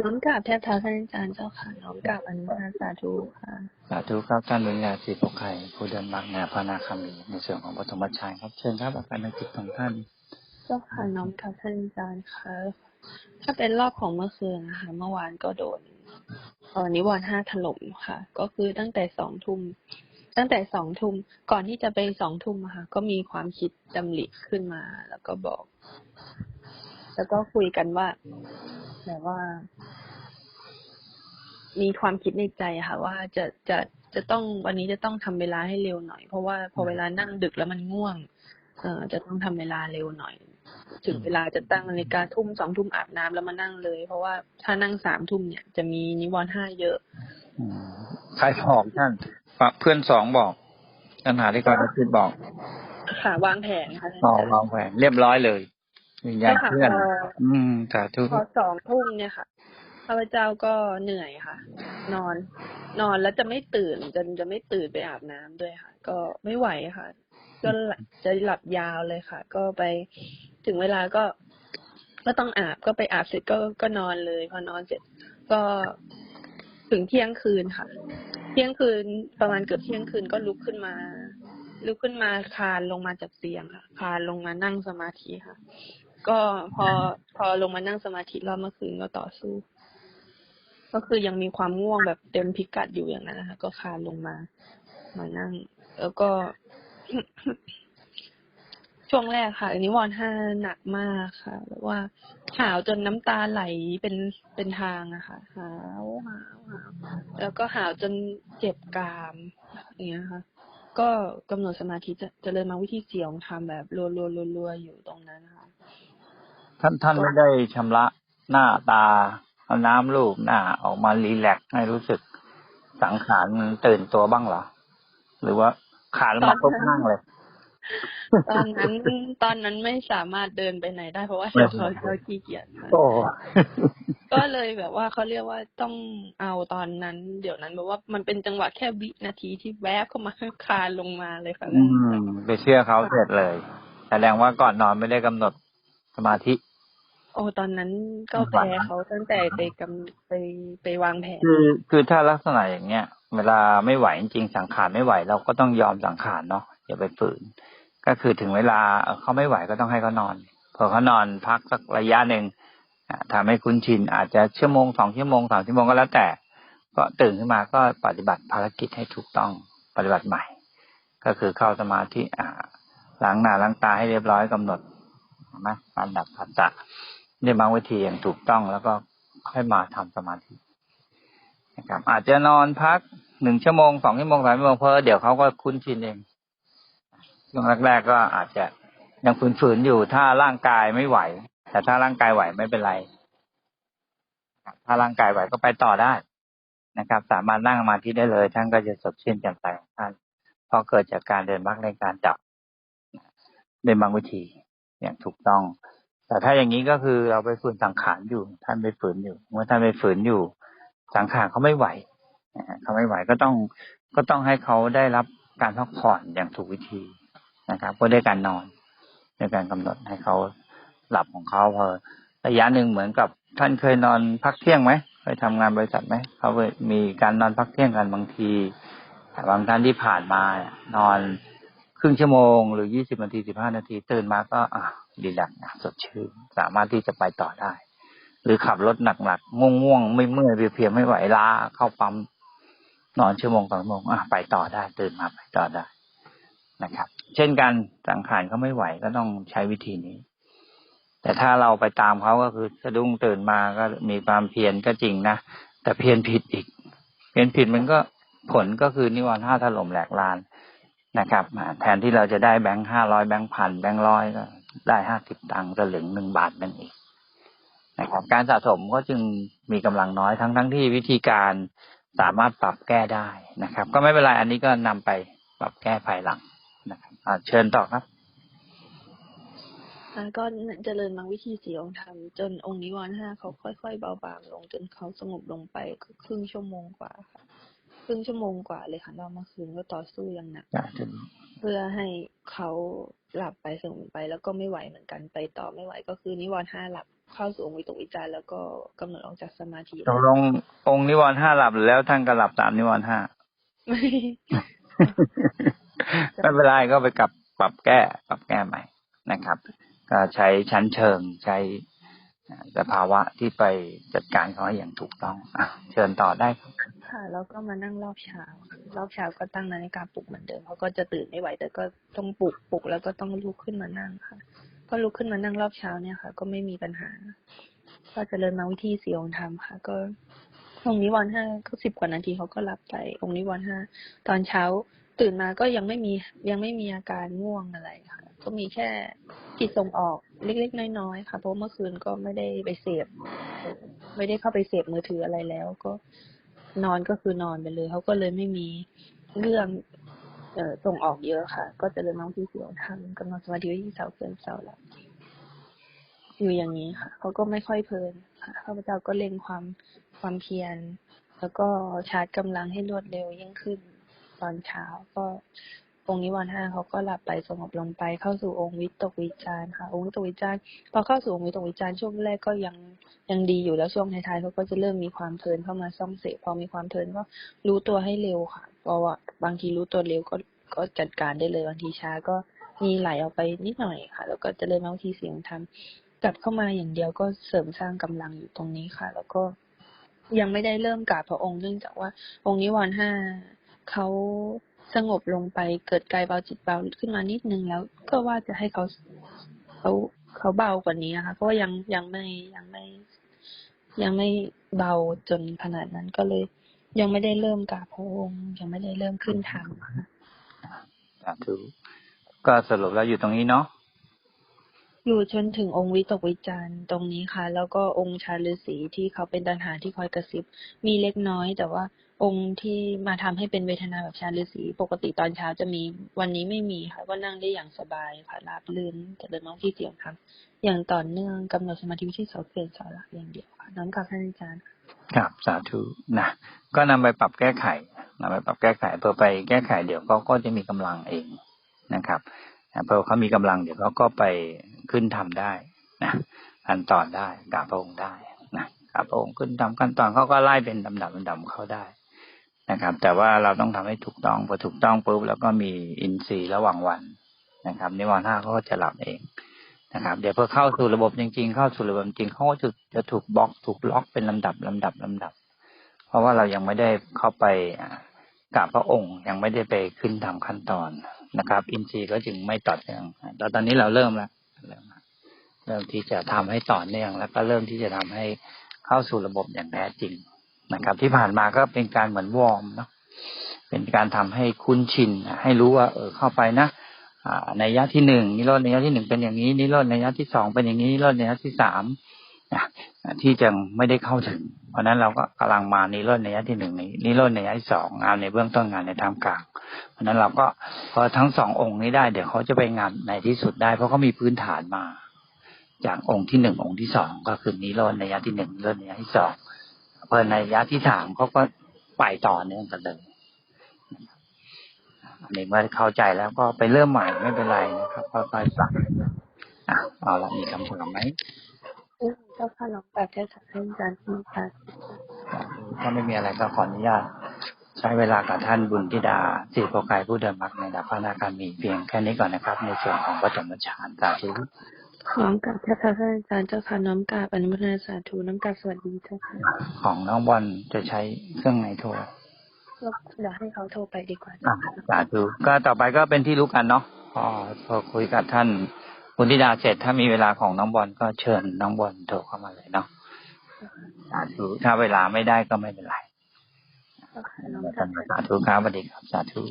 น้อมกราบแทบเท้าท่านอาจารย์เจ้าค่ะ น้อมกราบอนุโมทนาสาธุค่ะ สาธุครับท่านวิญญาสีปกไข่ผู้เดินบางแนวพระนาคามีในส่วนของปฐมฌานครับ เชิญครับอาการในจิตของท่าน เจ้าค่ะน้อมกราบท่านอาจารย์ค่ะถ้าเป็นรอบของเมื่อคืนนะคะ เมื่อวานก็โดนเออนิวรณ์ห้าถล่มค่ะ ก็คือตั้งแต่สองทุ่มตั้งแต่สองทุ่มก่อนที่จะไปสองทุ่มอะค่ะ ก็มีความคิดดำริขึ้นมา แล้วก็บอก แล้วก็คุยกันว่าแบบว่า มีความคิดในใจค่ะ ว่าจะจะจะต้องวันนี้จะต้องทำเวลาให้เร็วหน่อย เพราะว่าพอเวลานั่งดึกแล้วมันง่วง เออจะต้องทำเวลาเร็วหน่อย ถึงเวลาจะตั้งนาฬิกาทุ่มสองทุ่มอาบน้ำแล้วมานั่งเลย เพราะว่าถ้านั่งสามทุ่มเนี่ยจะมีนิวรณ์ห้าเยอะอืมใครบอกท่านเพื่อนสองบอกท่านหาที่การคิดบอก ค่ะวางแผนค่ะท่านอ๋ออาจารย์วางแผนเรียบร้อยเลย วิญญาณใช่ค่ะเพื่อนพออืมสาธุพอสองทุ่มเนี่ยค่ะข้าพเจ้าก็เหนื่อยค่ะ นอน นอนแล้วจะไม่ตื่นจนจะไม่ตื่นไปอาบน้ำด้วยค่ะ ก็ไม่ไหวค่ะ ก็หลับจะหลับยาวเลยค่ะ ก็ไปถึงเวลาก็ ก็ต้องอาบก็ไปอาบเสร็จก็ก็นอนเลย พอนอนเสร็จ ก็ถึงเที่ยงคืนค่ะ เที่ยงคืนประมาณเกือบเที่ยงคืนก็ลุกขึ้นมาลุกขึ้นมาคลานลงมาจากเตียงค่ะคลานลงมานั่งสมาธิค่ะ ก็พอพอลงมานั่งสมาธิรอบเมื่อคืนก็ต่อสู้ ก็คือยังมีความง่วงแบบเต็มพิกัดอยู่อย่างนั้นนะคะ ก็คานลงมา มานั่ง แล้วก็ ช่วงแรกค่ะนิวรณ์ห้าหนักมากค่ะแบบว่าหาวจนน้ำตาไหลเป็นเป็นทางอะค่ะหาวหาวหาวแล้วก็หาวจนเจ็บกรามอย่างเงี้ยค่ะก็กำหนดสมาธิจะเจริญมาวิธีเสียงทำแบบรัวรัวรัวรัวๆอยู่ตรงนั้นค่ะ ท่านท่านไม่ได้ชำระหน้าตาเอาน้ำลูบหน้าออกมารีแลกซ์ให้รู้สึกสังขารมันตื่นตัวบ้างเหรอ หรือว่าขาลงมาปุ๊บนั่งเลย ตอนนั้นตอนนั้นไม่สามารถเดินไปไหนได้เพราะว่าเดี๋ยวเขาเขาขี้เกียจค่ะโอ้ก็เลยแบบว่าเขาเรียกว่าต้องเอาตอนนั้น เดี๋ยวนั้นแบบว่ามันเป็นจังหวะแค่วินาทีที่แวบเข้ามาคลานลงมาเลยค่ะอืมไปเชื่อเขาเสร็จเลย แสดงว่าก่อนนอนไม่ได้กำหนดสมาธิ โอ้ตอนนั้นก็แพ้เขาตั้งแต่ไปกำไปไปวางแผนคือคือถ้าลักษณะอย่างเงี้ย เวลาไม่ไหวจริงๆสังขารไม่ไหว เราก็ต้องยอมสังขารเนาะอย่าไปฝืน ก็คือถึงเวลาเอ่อเขาไม่ไหวก็ต้องให้เขานอน พอเขานอนพักสักระยะหนึ่งอะทำให้คุ้นชินอาจจะชั่วโมงสองชั่วโมงสามชั่วโมงก็แล้วแต่ ก็ตื่นขึ้นมาก็ปฏิบัติภารกิจให้ถูกต้องปฏิบัติใหม่ ก็คือเข้าสมาธิอ่าล้างหน้าล้างตาให้เรียบร้อยกำหนดนะการดับผัสสะ เรียบางวิธีอย่างถูกต้องแล้วก็ค่อยมาทำสมาธินะครับ อาจจะนอนพักหนึ่งชั่วโมงสองชั่วโมงสามชั่วโมงเพราะเดี๋ยวเขาก็คุ้นชินเองช่วงแรกๆก็อาจจะยังฝืนๆอยู่ถ้าร่างกายไม่ไหว แต่ถ้าร่างกายไหวไม่เป็นไรถ้าร่างกายไหวก็ไปต่อได้นะครับ สามารถนั่งสมาธิได้เลย ท่านก็จะสดชื่นแจ่มใสของท่านเพราะเกิดจากการเดินมรรคในการจับเดินบางวิธีอย่างถูกต้อง แต่ถ้าอย่างนี้ก็คือเราไปฝืนสังขารอยู่ ท่านไปฝืนอยู่ เมื่อท่านไปฝืนอยู่ สังขารเขาไม่ไหวเขาไม่ไหวก็ต้องก็ต้องให้เขาได้รับการพักผ่อนอย่างถูกวิธีนะครับก็ด้วยการนอนด้วยการกำหนดให้เขาหลับของเขาพอระยะหนึ่งเหมือนกับท่านเคยนอนพักเที่ยงไหมเคยทำงานบริษัทไหมเขาเคยมีการนอนพักเที่ยงกันบางทีบางท่านที่ผ่านมานอนครึ่งชั่วโมงหรือยี่สิบนาทีสิบห้านาทีตื่นมาก็อะ ดีแลกซ์สดชื่นสามารถที่จะไปต่อได้ หรือขับรถหนักๆง่วงๆไม่เมื่อยเพียๆไม่ไหวล้าเข้าปั๊มนอนชั่วโมงสองชั่วโมงอะไปต่อได้ตื่นมาไปต่อได้นะครับ เช่นกันสังขารเขาไม่ไหวก็ต้องใช้วิธีนี้ แต่ถ้าเราไปตามเขาก็คือสะดุ้งตื่นมาก็มีความเพียรก็จริงนะแต่เพียรผิดอีก เพียรผิดมันก็ผลก็คือนิวรณ์ห้าถล่มแหลกลานนะครับแทนที่เราจะได้แบงค์ห้าร้อยแบงค์พันแบงค์ร้อยก็ ได้ห้าสิบตังค์สลึงหนึ่งบาทนั่นเองนะครับ การสะสมก็จึงมีกำลังน้อยทั้งทั้งที่วิธีการสามารถปรับแก้ได้นะครับ ก็ไม่เป็นไรอันนี้ก็นำไปปรับแก้ภายหลังนะครับอ่าเชิญต่อครับแล้วก็เจริญมาวิธีสีองค์ธรรมจนองค์นิวรณ์ห้าเขาค่อยๆเบาบางลง จนเขาสงบลงไปคือครึ่งชั่วโมงกว่าค่ะครึ่งชั่วโมงกว่าเลยค่ะเราเมื่อคืนก็ต่อสู้อย่างหนักเพื่อให้เขาหลับไปสงบไป แล้วก็ไม่ไหวเหมือนกันไปต่อไม่ไหว ก็คือนิวรณ์ห้าหลับเข้าสู่องค์วิตกวิจารณ์แล้วก็กำหนดออกจากสมาธิตกลงองค์นิวรณ์ห้าหลับแล้วท่านก็หลับตามนิวรณ์ห้าไม่ไม่เป็นไรก็ไปกลับปรับแก้ ปรับแก้ใหม่นะครับ ก็ใช้ชั้นเชิงใช้สภาวะที่ไปจัดการเขาให้อย่างถูกต้องอะเชิญต่อได้ครับ ค่ะ แล้วก็มานั่งรอบเช้าค่ะรอบเช้าก็ตั้งนาฬิกาปลุกเหมือนเดิมเขาก็จะตื่นไม่ไหว แต่ก็ต้องปลุกปลุกแล้วก็ต้องลุกขึ้นมานั่งค่ะ ก็ลุกขึ้นมานั่งรอบเช้าเนี่ยค่ะ ก็ไม่มีปัญหา ก็จะเริญมาวิธีสี่องค์ธรรมค่ะ ก็องค์นิวรณ์ห้าก็สิบกว่านาทีเขาก็หลับไป องค์นิวรณ์ห้าตอนเช้าตื่นมาก็ยังไม่มียังไม่มีอาการง่วงอะไรค่ะ ก็มีแค่จิตส่งออกเล็กๆน้อยๆค่ะ เพราะเมื่อคืนก็ไม่ได้ไปเสพไม่ได้เข้าไปเสพมือถืออะไรแล้ว ก็ นอนก็คือนอนไปเลยเขาก็เลยไม่มีเรื่องเอ่อส่งออกเยอะค่ะ ก็จะเริ่มาวิธีสี่องค์ธรรมกำลังสมาธิไว้ที่เสาเกินเสาหลักอยู่อย่างนี้ค่ะเขาก็ไม่ค่อยเพลินค่ะข้าพเจ้าก็เล็งความความเพียร แล้วก็ชาร์จกำลังให้รวดเร็วยิ่งขึ้นตอนเช้าก็ องค์นิวรณ์ห้าเขาก็หลับไปสงบลงไปเข้าสู่องค์วิตกวิจารค่ะ องค์วิตกวิจารพอเข้าสู่องค์วิตกวิจารช่วงแรกก็ยังยังดีอยู่แล้วช่วงท้ายๆเขาก็จะเริ่มมีความเพลินเข้ามาซ่อมเสพพอมีความเพลินก็รู้ตัวให้เร็วค่ะเพราะว่าบางทีรู้ตัวเร็วก็ก็จัดการได้เลยบางทีช้าก็มีไหลออกไปนิดหน่อยค่ะ แล้วก็จะเริ่มบางทีเสียงทำกลับเข้ามาอย่างเดียวก็เสริมสร้างกำลังอยู่ตรงนี้ค่ะ แล้วก็ยังไม่ได้เริ่มกราบพระองค์เนื่องจากว่าองค์นิวรณ์ห้าเขา สงบลงไปเกิดกายเบาจิตเบาขึ้นมานิดนึงแล้ว ก็ว่าจะให้เขาเขาเขาเบากว่านี้นะคะเพราะว่ายังยังไม่ยังไม่ ยังไม่เบาจนขนาดนั้นก็เลย ยังไม่ได้เริ่มกราบพระองค์ยังไม่ได้เริ่มขึ้นทางค่ะสาธุก็สรุปแล้วอยู่ตรงนี้เนาะ อยู่จนถึงองค์วิตกวิจารณ์ตรงนี้ค่ะ แล้วก็องค์ชาฤาษีที่เขาเป็นตัณหาที่คอยกระซิบ มีเล็กน้อย แต่ว่าองค์ที่มาทำให้เป็นเวทนาแบบชาฤาษีปกติตอนเช้าจะมีวันนี้ไม่มีค่ะ ก็นั่งได้อย่างสบายค่ะราบลื่นแต่เดินน้องที่เสียงทำอย่างต่อเนื่องกำหนดสมาธิที่เสาเปลี่ยนเสาหลักอย่างเดียวค่ะน้อมกราบท่านอาจารย์ครับสาธุนะก็นำไปปรับแก้ไขนำไปปรับแก้ไขเพื่อไปแก้ไขเดี๋ยวเขาก็จะมีกำลังเองนะครับพอเขามีกำลังเดี๋ยวเขาก็ไป ขึ้นทำได้นะขั้นตอนได้กราบพระองค์ได้นะกราบพระองค์ขึ้นทำขั้นตอนเขาก็ไล่เป็นลำดับลำดับของเขาได้นะครับ แต่ว่าเราต้องทำให้ถูกต้องพอถูกต้องปุ๊บแล้วก็มีอินทรีย์ระหว่างวันนะครับนิวรณ์ห้าเขาก็จะหลับเองนะครับ เดี๋ยวพอเข้าสู่ระบบจริงๆเข้าสู่ระบบจริงเขาก็จะจะถูกบล็อกถูกล็อกเป็นลำดับลำดับลำดับ เพราะว่าเรายังไม่ได้เข้าไปอ่ากราบพระองค์ยังไม่ได้ไปขึ้นทำขั้นตอนนะครับ อินทรีย์ก็จึงไม่ต่อเนื่องแต่ตอนนี้เราเริ่มแล้วเริ่มแล้ว เริ่มที่จะทำให้ต่อเนื่อง แล้วก็เริ่มที่จะทำให้เข้าสู่ระบบอย่างแท้จริงนะครับ ที่ผ่านมาก็เป็นการเหมือนวอร์มเนาะเป็นการทำให้คุ้นชินให้รู้ว่า เออเข้าไปนะอในยะที่หนึ่งนิโรธในยะที่หนึ่งเป็นอย่างนี้นิโรธในยะที่สองเป็นอย่างนี้นิโรธในยะที่สามนะที่จะไม่ได้เข้าถึง เพราะนั้นเราก็กำลังมานิโรธในยะที่หนึ่งนี้นิโรธในยะที่สองงานในเบื้องต้นงานในท่ามกลางเพราะนั้นเราก็พอทั้งสององค์นี้ได้ เดี๋ยวเขาจะไปงานในที่สุดได้ เพราะเขามีพื้นฐานมา จากองค์ที่หนึ่งองค์ที่สองก็คือนิโรธในยะที่หนึ่งนิโรธในยะที่สองพอในยะที่สามเขาก็ไปต่อเนื่องกันเลยอันนี้เมื่อเข้าใจแล้วก็ไปเริ่มใหม่ไม่เป็นไรนะครับค่อยๆปรับอะเอาละมีคำถามไหมอืมเจ้าค่ะน้องกราบแค่ท่านอาจารย์ที่ค่ะถ้าไม่มีอะไรก็ขออนุญาตใช้เวลากับท่านบุญธิดาสิริโภคายผู้เดินมักในดับพระนาการมีเพียงแค่นี้ก่อนนะครับ ในส่วนของปฐมฌานสาธุ น้อมกราบแค่ท่านอาจารย์เจ้าค่ะน้อมกราบอนุโมทนาสาธุน้อมกราบสวัสดีเจ้าค่ะของน้องบอลจะใช้เครื่องไหนโทรเดี๋ยวให้เขาโทรไปดีกว่าอะเจ้าค่ะสาธุก็ต่อไปก็เป็นที่รู้กันเนาะพอพอคุยกับท่านบุญธิดาเสร็จถ้ามีเวลาของน้องบอลก็เชิญน้องบอลโทรเข้ามาเลยเนาะสาธุถ้าเวลาไม่ได้ก็ไม่เป็นไรเจ้าค่ะน้อมกราบสาธุครับสวัสดีครับสาธุ